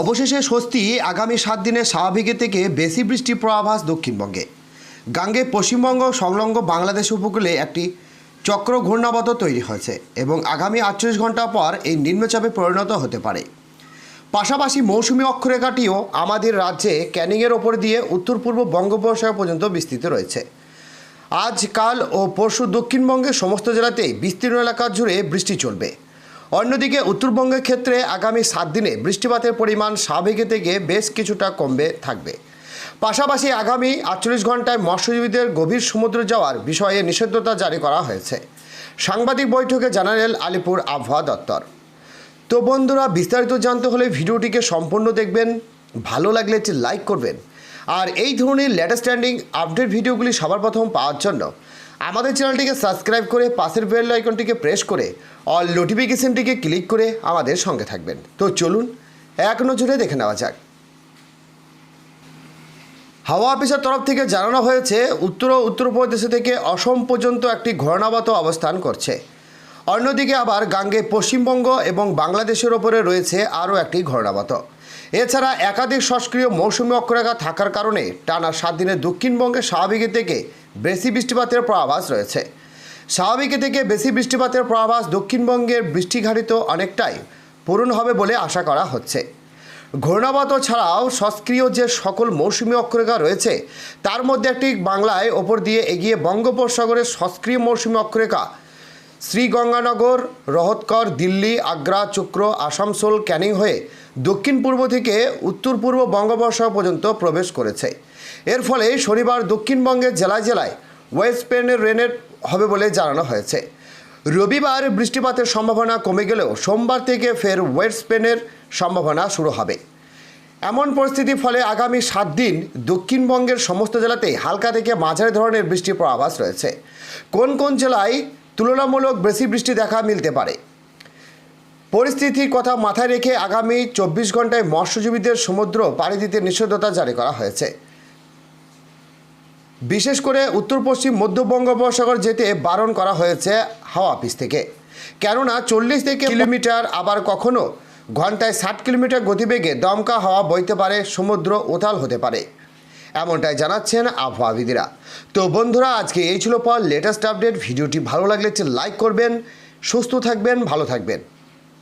অবশেষে স্বস্তি আগামী সাত দিনে স্বাভাবিকের থেকে বেশি বৃষ্টির পূর্বাভাস দক্ষিণবঙ্গে। গাঙ্গে পশ্চিমবঙ্গ সংলগ্ন বাংলাদেশ উপকূলে একটি চক্র ঘূর্ণাবত তৈরি হয়েছে এবং আগামী আটচল্লিশ ঘণ্টা পর এই নিম্নচাপে পরিণত হতে পারে। পাশাপাশি মৌসুমী অক্ষরেখাটিও আমাদের রাজ্যে ক্যানিংয়ের ওপর দিয়ে উত্তর পূর্ব বঙ্গোপসাগর পর্যন্ত বিস্তৃত রয়েছে। আজ, কাল ও পরশু দক্ষিণবঙ্গের সমস্ত জেলাতেই বিস্তীর্ণ এলাকা জুড়ে বৃষ্টি চলবে। অন্যদিকে উত্তরবঙ্গের ক্ষেত্রে আগামী সাত দিনে বৃষ্টিপাতের পরিমাণ স্বাভাবিকের থেকে বেশ কিছুটা কমবে, থাকবে। পাশাপাশি আগামী আটচল্লিশ ঘন্টায় মৎস্যজীবীদের গভীর সমুদ্র যাওয়ার বিষয়ে নিষেধাজ্ঞা জারি করা হয়েছে। সাংবাদিক বৈঠকে জানালেন আলিপুর আবহাওয়া দপ্তর। তো বন্ধুরা, বিস্তারিত জানতে হলে ভিডিওটিকে সম্পূর্ণ দেখবেন, ভালো লাগলে লাইক করবেন। আর এই ধরনের লেটেস্ট স্ট্যান্ডিং আপডেট ভিডিওগুলি সবার প্রথম পাওয়ার জন্য আমাদের চ্যানেলটিকে সাবস্ক্রাইব করে পাশের বেল আইকনটিকে প্রেস করে অল নোটিফিকেশনটিকে ক্লিক করে আমাদের সঙ্গে থাকবেন। তো চলুন, এক নজরে দেখে নেওয়া যাক। হাওয়া অফিসের তরফ থেকে জানানো হয়েছে, উত্তর ও উত্তরপ্রদেশ থেকে অসম পর্যন্ত একটি ঘূর্ণাবত অবস্থান করছে। অন্যদিকে আবার গাঙ্গে পশ্চিমবঙ্গ এবং বাংলাদেশের ওপরে রয়েছে আরও একটি ঘূর্ণাবত। এছাড়া একাধিক সক্রিয় মৌসুমী অক্ষরেখা থাকার কারণে টানা সাত দিনে দক্ষিণবঙ্গে স্বাভাবিকের থেকে বেশি বৃষ্টিপাতের পূর্বাভাস রয়েছে। স্বাভাবিকের থেকে বেশি বৃষ্টিপাতের পূর্বাভাস দক্ষিণবঙ্গের বৃষ্টিঘাটিত অনেকটাই পূরণ হবে বলে আশা করা হচ্ছে। ঘূর্ণাবত ছাড়াও সক্রিয় যে সকল মৌসুমী অক্ষরেখা রয়েছে, তার মধ্যে একটি বাংলায় ওপর দিয়ে এগিয়ে বঙ্গোপসাগরের সক্রিয় মৌসুমী অক্ষরেখা শ্রীগঙ্গানগর, রহৎকর, দিল্লি, আগ্রা, চক্র আসানসোল ক্যানিং হয়ে দক্ষিণ পূর্ব থেকে উত্তর পূর্ব বঙ্গোপসাগর পর্যন্ত প্রবেশ করেছে। এর ফলে শনিবার দক্ষিণবঙ্গের জেলায় জেলায় ওয়েস্ট পেনের রেনের হবে বলে জানানো হয়েছে। রবিবার বৃষ্টিপাতের সম্ভাবনা কমে গেলেও সোমবার থেকে ফের ওয়েস্ট স্পেনের সম্ভাবনা শুরু হবে। এমন পরিস্থিতির ফলে আগামী সাত দিন দক্ষিণবঙ্গের সমস্ত জেলাতেই হালকা থেকে মাঝারি ধরনের বৃষ্টির পূর্বাভাস রয়েছে। কোন কোন জেলায় তুলনামূলক বেশি বৃষ্টি দেখা মিলতে পারে? পরিস্থিতির কথা মাথায় রেখে আগামী চব্বিশ ঘন্টায় মৎস্যজীবীদের সমুদ্র পাড়ি দিতে নিষেধাজ্ঞা জারি করা হয়েছে। বিশেষ করে উত্তর পশ্চিম মধ্য বঙ্গোপসাগর যেতে বারণ করা হয়েছে হাওয়া অফিস থেকে। কেননা চল্লিশ থেকে কিলোমিটার আবার কখনো ঘন্টায় ষাট কিলোমিটার গতিবেগে দমকা হাওয়া বইতে পারে, সমুদ্র উথাল হতে পারে। এমনটাই জানাচ্ছেন আবহাওয়াবিদিরা। তো বন্ধুরা, আজকে এই ছিল পর লেটেস্ট আপডেট ভিডিওটি ভালো লাগলে লাইক করবেন, সুস্থ থাকবেন, ভালো থাকবেন।